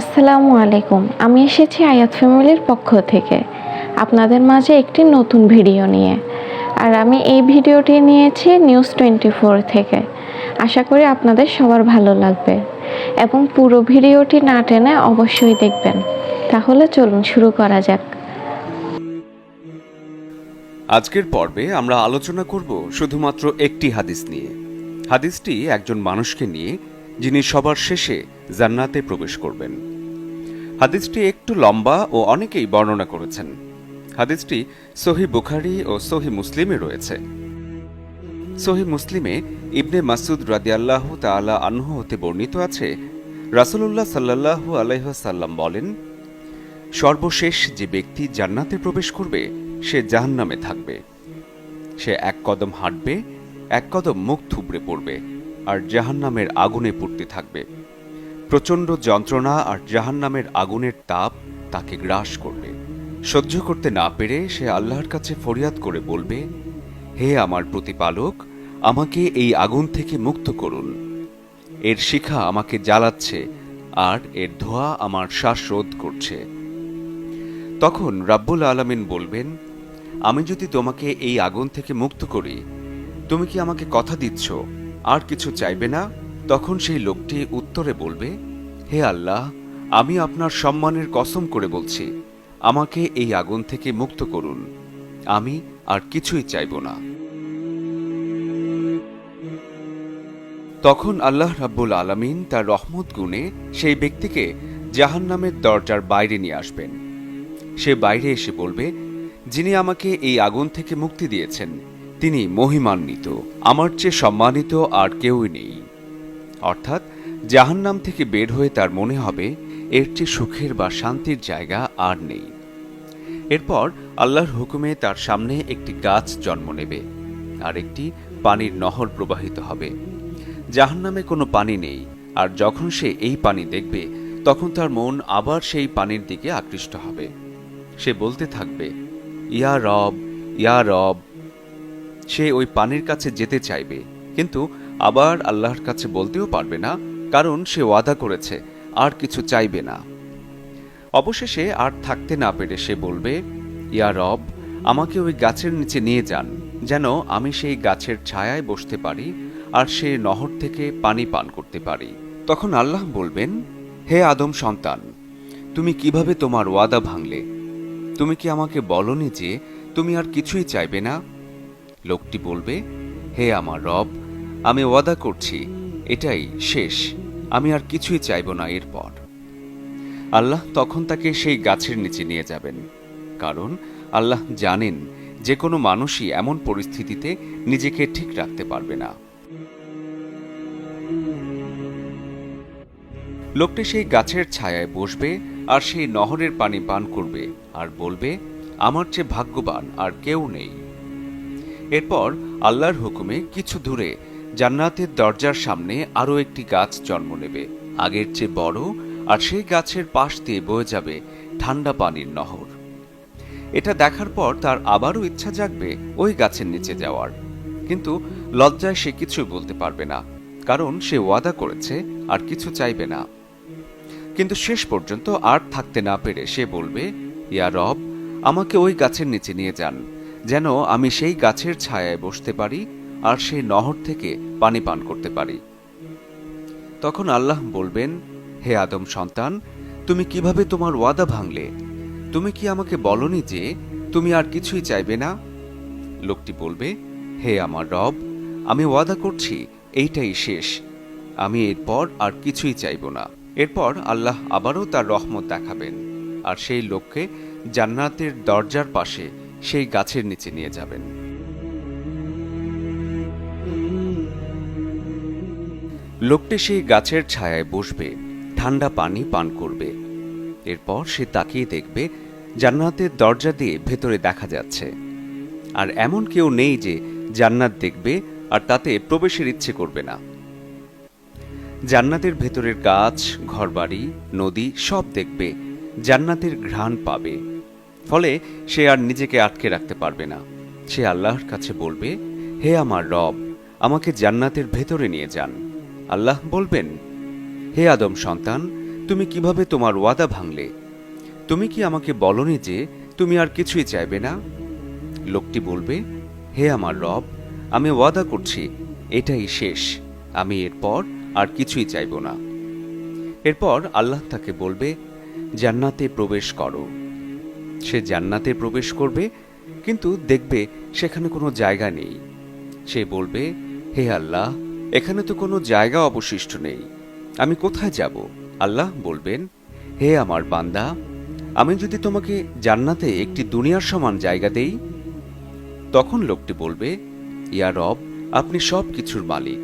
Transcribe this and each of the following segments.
আসসালামু আলাইকুম। আমি এসেছি আয়াত ফ্যামিলির পক্ষ থেকে আপনাদের মাঝে একটি নতুন ভিডিও নিয়ে। আর আমি এই ভিডিওটি নিয়েছি নিউজ টোয়েন্টি ফোর থেকে। আশা করি আপনাদের সবার ভালো লাগবে। এবং পুরো ভিডিওটি না টেনে অবশ্যই দেখবেন। তাহলে চলুন শুরু করা যাক। আজকের পর্বে আমরা আলোচনা করব শুধুমাত্র একটি হাদিস নিয়ে। হাদিসটি একজন মানুষকে নিয়ে যিনি সবার শেষে জান্নাতে প্রবেশ করবেন। হাদিসটি একটু লম্বা ও অনেকেই বর্ণনা করেছেন। হাদিসটি সহি বুখারি ও সহি মুসলিমে রয়েছে। সহি মুসলিমে ইবনে মাসুদ রাদিয়াল্লাহ তাআলা আনহু হতে বর্ণিত আছে, রাসূলুল্লাহ সাল্লাল্লাহু আলাইহাল্লাম বলেন, সর্বশেষ যে ব্যক্তি জান্নাতে প্রবেশ করবে, সে জাহান্নামে থাকবে। সে এক কদম হাঁটবে, এক কদম মুখ থুবড়ে পড়বে। আর জাহান্নামের আগুনে পড়তে থাকবে। প্রচণ্ড যন্ত্রণা আর জাহান্নামের আগুনের তাপ তাকে গ্রাস করবে। সহ্য করতে না পেরে সে আল্লাহর কাছে ফরিয়াদ করে বলবে, হে আমার প্রতিপালক, আমাকে এই আগুন থেকে মুক্ত করুন। এর শিখা আমাকে জ্বালাচ্ছে আর এর ধোঁয়া আমার শ্বাসরোধ করছে। তখন রাব্বুল আলামিন বলবেন, আমি যদি তোমাকে এই আগুন থেকে মুক্ত করি, তুমি কি আমাকে কথা দিচ্ছ? আর কিছু চাইবে না? তখন সেই লোকটি উত্তরে বলবে, হে আল্লাহ, আমি আপনার সম্মানের কসম করে বলছি, আমাকে এই আগুন থেকে মুক্ত করুন। আমি আর কিছুই চাইব না। তখন আল্লাহ রাব্বুল আলামিন তার রহমত গুণে সেই ব্যক্তিকে জাহান্নামের দরজার বাইরে নিয়ে আসবেন। সে বাইরে এসে বলবে, যিনি আমাকে এই আগুন থেকে মুক্তি দিয়েছেন তিনি মহিমান্বিত, আমার চেয়ে সম্মানিত আর কেউই নেই। অর্থাৎ, জাহান্নাম থেকে বের হয়ে তার মনে হবে, এর চেয়ে সুখের বা শান্তির জায়গা আর নেই। এরপর আল্লাহর হুকুমে তার সামনে একটি গাছ জন্ম নেবে, আর একটি পানির নহর প্রবাহিত হবে। জাহান্নামে কোনো পানি নেই, আর যখন সে এই পানি দেখবে, তখন তার মন আবার সেই পানির দিকে আকৃষ্ট হবে। সে বলতে থাকবে, ইয়া রব ইয়া রব সে ওই পানির কাছে যেতে চাইবে, কিন্তু আবার আল্লাহর কাছে বলতেও পারবে না, কারণ সে ওয়াদা করেছে, আর কিছু চাইবে না। অবশেষে আর থাকতে না পেরে সে বলবে, ইয়া রব, আমাকে ওই গাছের নিচে নিয়ে যান, যেন আমি সেই গাছের ছায়ায় বসতে পারি, আর সে নহর থেকে পানি পান করতে পারি। তখন আল্লাহ বলবেন, হে আদম সন্তান, তুমি কীভাবে তোমার ওয়াদা ভাঙলে? তুমি কি আমাকে বলনি যে তুমি আর কিছুই চাইবে না? লোকটি বলবে, হে আমার রব, আমি ওয়াদা করছি, এটাই শেষ, আমি আর কিছুই চাইব না এরপর। আল্লাহ তখন তাকে সেই গাছের নিচে নিয়ে যাবেন, কারণ আল্লাহ জানেন যে কোনো মানুষই এমন পরিস্থিতিতে নিজেকে ঠিক রাখতে পারবে না। লোকটি সেই গাছের ছায়ায় বসবে আর সেই নহরের পানি পান করবে আর বলবে, আমার চেয়ে ভাগ্যবান আর কেউ নেই। এরপর আল্লাহর হুকুমে কিছু দূরে, জান্নাতের দরজার সামনে আরও একটি গাছ জন্ম নেবে। আগের চেয়ে বড় আর সেই গাছের পাশ দিয়ে বয়ে যাবে ঠান্ডা পানির নহর। এটা দেখার পর তার আবারও ইচ্ছা জাগবে ওই গাছের নিচে যাওয়ার। কিন্তু লজ্জায় সে কিছু বলতে পারবে না, কারণ সে ওয়াদা করেছে আর কিছু চাইবে না। কিন্তু শেষ পর্যন্ত আর থাকতে না পেরে সে বলবে, ইয়া রব, আমাকে ওই গাছের নিচে নিয়ে যান। যেন আমি সেই গাছের ছায়ায় বসতে পারি আর সেই নহর থেকে পানি পান করতে পারি। তখন আল্লাহ বলবেন, হে আদম সন্তান, তুমি কীভাবে তোমার ওয়াদা ভাঙলে? তুমি কি আমাকে বলনি যে তুমি আর কিছুই চাইবে না? লোকটি বলবে, হে আমার রব, আমি ওয়াদা করছি, এইটাই শেষ। আমি এরপর আর কিছুই চাইব না। এরপর আল্লাহ আবারও তার রহমত দেখাবেন, আর সেই লোককে জান্নাতের দরজার পাশে সেই গাছের নিচে নিয়ে যাবেন। লোকটি সেই গাছের ছায়ায় বসবে, ঠান্ডা পানি পান করবে। এরপর সে তাকিয়ে দেখবে, জান্নাতের দরজা দিয়ে ভেতরে দেখা যাচ্ছে। আর এমন কেউ নেই যে জান্নাত দেখবে আর তাতে প্রবেশের ইচ্ছে করবে না। জান্নাতের ভেতরের গাছ, ঘরবাড়ি, নদী সব দেখবে, জান্নাতের ঘ্রাণ পাবে। ফলে সে আর নিজেকে আটকে রাখতে পারবে না। সে আল্লাহর কাছে বলবে, হে আমার রব, আমাকে জান্নাতের ভেতরে নিয়ে যান। আল্লাহ বলবেন, হে আদম সন্তান, তুমি কীভাবে তোমার ওয়াদা ভাঙলে? তুমি কি আমাকে বলনি যে তুমি আর কিছুই চাইবে না? লোকটি বলবে, হে আমার রব, আমি ওয়াদা করছি, এটাই শেষ, আমি এরপর আর কিছুই চাইব না। এরপর আল্লাহ তাকে বলবে, জান্নাতে প্রবেশ করো। সে জান্নাতে প্রবেশ করবে, কিন্তু দেখবে সেখানে কোনো জায়গা নেই। সে বলবে, হে আল্লাহ, এখানে তো কোনো জায়গা অবশিষ্ট নেই। আমি কোথায় যাব? আল্লাহ বলবেন, হে আমার বান্দা, আমি যদি তোমাকে জান্নাতে একটি দুনিয়ার সমান জায়গা দেই? তখন লোকটি বলবে, ইয়া রব, আপনি সব কিছুর মালিক,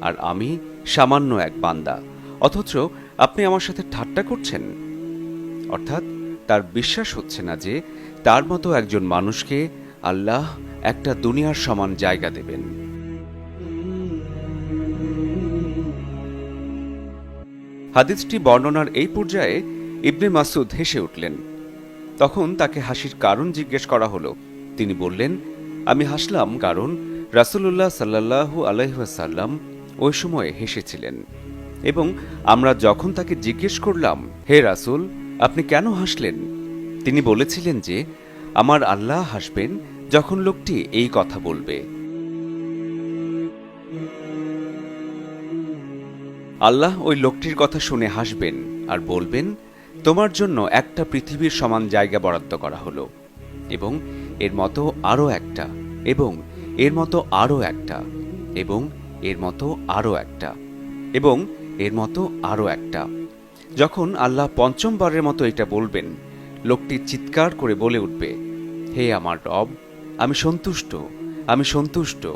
আর আমি সামান্য এক বান্দা, অথচ আপনি আমার সাথে ঠাট্টা করছেন? অর্থাৎ তার বিশ্বাস হচ্ছে না যে তার মতো একজন মানুষকে আল্লাহ একটা দুনিয়ার সমান জায়গা দেবেন। হাদিসটি বর্ণনার এই পর্যায়ে ইবনে মাসুদ হেসে উঠলেন। তখন তাকে হাসির কারণ জিজ্ঞেস করা হলো। তিনি বললেন, আমি হাসলাম কারণ রাসূলুল্লাহ সাল্লাল্লাহু আলাইহাসাল্লাম ওই সময়ে হেসেছিলেন এবং আমরা যখন তাকে জিজ্ঞেস করলাম, হে রাসূল আপনি কেন হাসলেন? তিনি বলেছিলেন যে, আমার আল্লাহ হাসবেন যখন লোকটি এই কথা বলবে। আল্লাহ ওই লোকটির কথা শুনে হাসবেন আর বলবেন, তোমার জন্য একটা পৃথিবীর সমান জায়গা বরাদ্দ করা হলো এবং এর মতো আরও একটা এবং এর মতো আরও একটা এবং এর মতো আরও একটা এবং এর মতো আরও একটা। যখন আল্লাহ পঞ্চমবারের মতো এটা বলবেন, লোকটি চিৎকার করে বলে উঠবে, হে আমার রব, আমি সন্তুষ্ট আমি সন্তুষ্ট।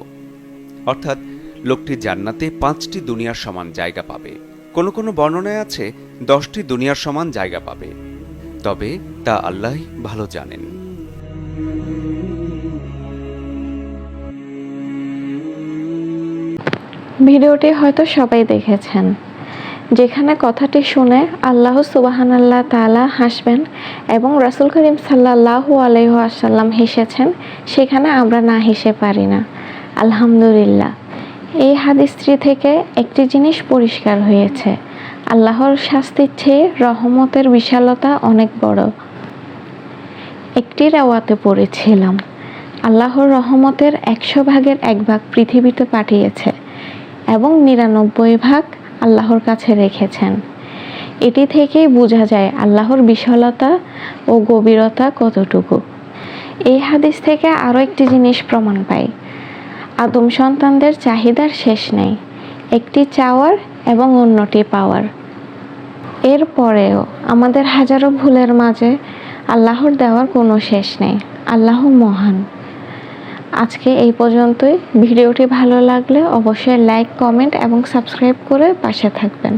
অর্থাৎ লোকটি জান্নাতে পাঁচটি দুনিয়ার সমান জায়গা পাবে। কোনো কোনো বর্ণনায় আছে, দশটি দুনিয়ার সমান জায়গা পাবে। তবে তা আল্লাহ ভালো জানেন। ভিডিওটি হয়তো সবাই দেখেছেন। যেখানে কথাটি শুনে আল্লাহ সুবাহান আল্লাহ তালা হাসবেন এবং রাসুল করিম সাল্লাহু আলহাসাল্লাম হেসেছেন, সেখানে আমরা না হেসে পারি না। আলহামদুলিল্লাহ। এই হাদিসটি থেকে একটি জিনিস পরিষ্কার হয়েছে। আল্লাহর শাস্তির চেয়ে রহমতের বিশালতা অনেক বড়। একটি রেওয়াতে পড়েছিলাম। আল্লাহর রহমতের একশো ভাগের এক ভাগ পৃথিবীতে পাঠিয়েছে এবং নিরানব্বই ভাগ আল্লাহর কাছে রেখেছেন। এটি থেকেই বোঝা যায় আল্লাহর বিশালতা ও গভীরতা কতটুকু। এই হাদিস থেকে আরও একটি জিনিস প্রমাণ পাই। আদম সন্তানদের চাহিদার শেষ নেই। একটি চাওয়ার এবং অন্যটি পাওয়ার। এরপরেও আমাদের হাজারো ভুলের মাঝে আল্লাহর দেওয়ার কোনো শেষ নেই। আল্লাহ মহান। আজকে এই পর্যন্তই। ভিডিওটি ভালো লাগলে অবশ্যই লাইক কমেন্ট এবং সাবস্ক্রাইব করে পাশে থাকবেন।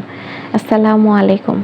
আসসালামু আলাইকুম।